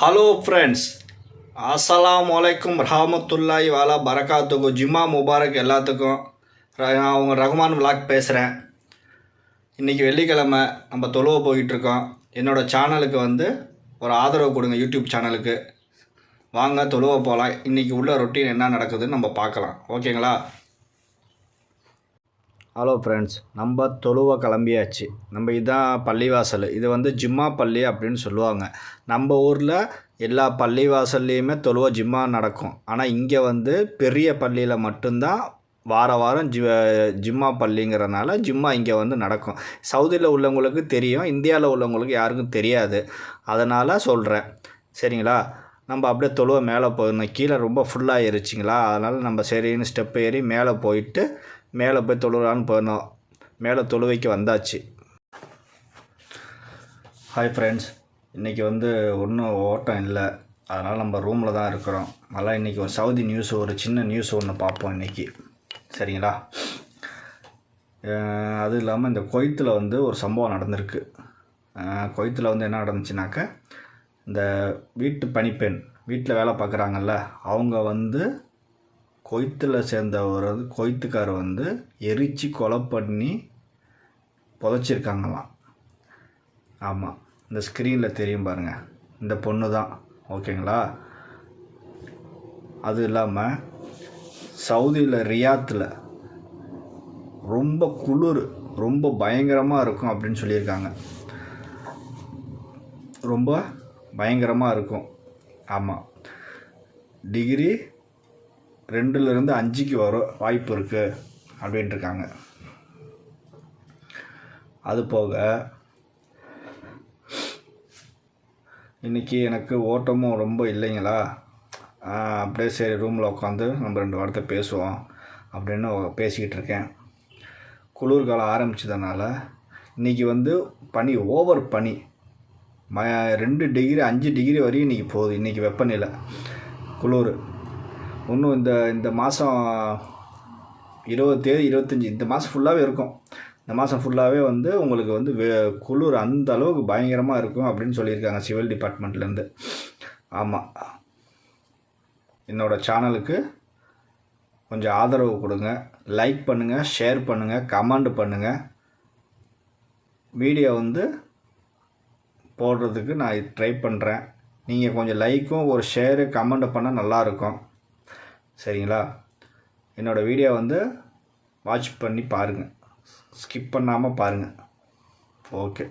Hello friends அஸ்லாம் வலைக்கும் ரஹமத்துல்லாய் வாலா பரகாத்துக்கும் ஜிம்மா Mubarak எல்லாத்துக்கும். ர- நான் அவங்க ரகுமான் விளாக் பேசுகிறேன் இன்றைக்கி வெள்ளிக்கிழமை நம்ம தொழுவ போயிட்டுருக்கோம். என்னோடய சேனலுக்கு வந்து ஒரு ஆதரவு கொடுங்க யூடியூப் சேனலுக்கு வாங்க தொழுவ போகலாம் இன்றைக்கி உள்ள ரொட்டீன் என்ன நடக்குதுன்னு நம்ம பார்க்கலாம். ஓகேங்களா ஹலோ ஃப்ரெண்ட்ஸ் நம்ம தொழுவ கிளம்பியாச்சு. நம்ம இதுதான் பள்ளிவாசல். இது வந்து ஜிம்மா பள்ளி அப்படின்னு சொல்லுவாங்க. நம்ம ஊரில் எல்லா பள்ளிவாசல்லையுமே தொழுவ ஜிம்மா நடக்கும். ஆனால் இங்கே வந்து பெரிய பள்ளியில் மட்டும்தான் வார வாரம் ஜி ஜிம்மா பள்ளிங்கிறனால ஜிம்மா இங்கே வந்து நடக்கும். சவுதியில் உள்ளவங்களுக்கு தெரியும். இந்தியாவில் உள்ளவங்களுக்கு யாருக்கும் தெரியாது. அதனால் சொல்கிறேன் சரிங்களா? நம்ம அப்படியே தொழுவ மேலே போயிருந்தோம் கீழே ரொம்ப ஃபுல்லாக ஃபுல்லாகிருச்சிங்களா அதனால் நம்ம சரின்னு ஸ்டெப் ஏறி மேலே போயிட்டு மேலே போய் தொழுகிறான்னு போயிருந்தோம் மேலே தொழுவைக்கு வந்தாச்சு. ஹாய் ஃப்ரெண்ட்ஸ் இன்றைக்கி வந்து ஒன்றும் ஓட்டம் இல்லை. அதனால் நம்ம ரூமில் தான் இருக்கிறோம். அதனால் இன்றைக்கி ஒரு சவுதி நியூஸ் ஒரு சின்ன நியூஸ் ஒன்று பார்ப்போம் இன்றைக்கி சரிங்களா? அது இல்லாமல் இந்த கொய்த்தில் வந்து ஒரு சம்பவம் நடந்திருக்கு. கொய்த்தில் வந்து என்ன நடந்துச்சுனாக்க இந்த வீட்டு பணிப்பெண் வீட்டில் வேலை பார்க்குறாங்கல்ல அவங்க வந்து கொய்த்தில் சேர்ந்தவர் ஒரு கொய்த்துக்கார் வந்து எரித்து கொலை பண்ணி புதைச்சிருக்காங்களாம். ஆமாம் இந்த ஸ்க்ரீனில் தெரியும் பாருங்கள் இந்த பொண்ணு தான் ஓகேங்களா? அது இல்லாமல் சவுதியில் ரியாத்தில் ரொம்ப குளிர் ரொம்ப பயங்கரமாக இருக்கும் அப்படின்னு சொல்லியிருக்காங்க. ரொம்ப பயங்கரமாக இருக்கும். ஆமாம் டிகிரி ரெண்டுலேருந்து அஞ்சுக்கு வர வாய்ப்பு இருக்குது அப்படின்ட்டு இருக்காங்க அது போக இன்றைக்கி எனக்கு ஓட்டமும் ரொம்ப இல்லைங்களா? அப்படியே சரி ரூமில் உட்காந்து நம்ம ரெண்டு வார்த்தை பேசுவோம் அப்படின்னு பேசிக்கிட்டு இருக்கேன். குளிர்காலம் ஆரம்பித்ததுனால இன்றைக்கி வந்து பனி ஓவர் பனி. ம ரெண்டு டிகிரி அஞ்சு டிகிரி வரையும் இன்றைக்கி போகுது. இன்றைக்கி வெப்பநிலை குளிர். இன்னும் இந்த இந்த மாதம் இருபத்தேழு இருபத்தஞ்சி இந்த மாதம் ஃபுல்லாகவே இருக்கும். இந்த மாதம் ஃபுல்லாகவே வந்து உங்களுக்கு வந்து வே குளிர் அந்த அளவுக்கு பயங்கரமாக இருக்கும் அப்படின்னு சொல்லியிருக்காங்க சிவில் டிபார்ட்மெண்ட்லேருந்து ஆமாம் என்னோடய சேனலுக்கு கொஞ்சம் ஆதரவு கொடுங்க. லைக் பண்ணுங்கள் ஷேர் பண்ணுங்கள் கமெண்ட் பண்ணுங்கள் வீடியோ வந்து போடுறதுக்கு நான் ட்ரை பண்ணுறேன் நீங்கள் கொஞ்சம் லைக்கும் ஒரு ஷேரு கமெண்ட் பண்ணால் நல்லாயிருக்கும் சரிங்களா? என்னோடய வீடியோ வந்து வாட்ச் பண்ணி பாருங்கள் ஸ்கிப் பண்ணாமல் பாருங்கள் ஓகே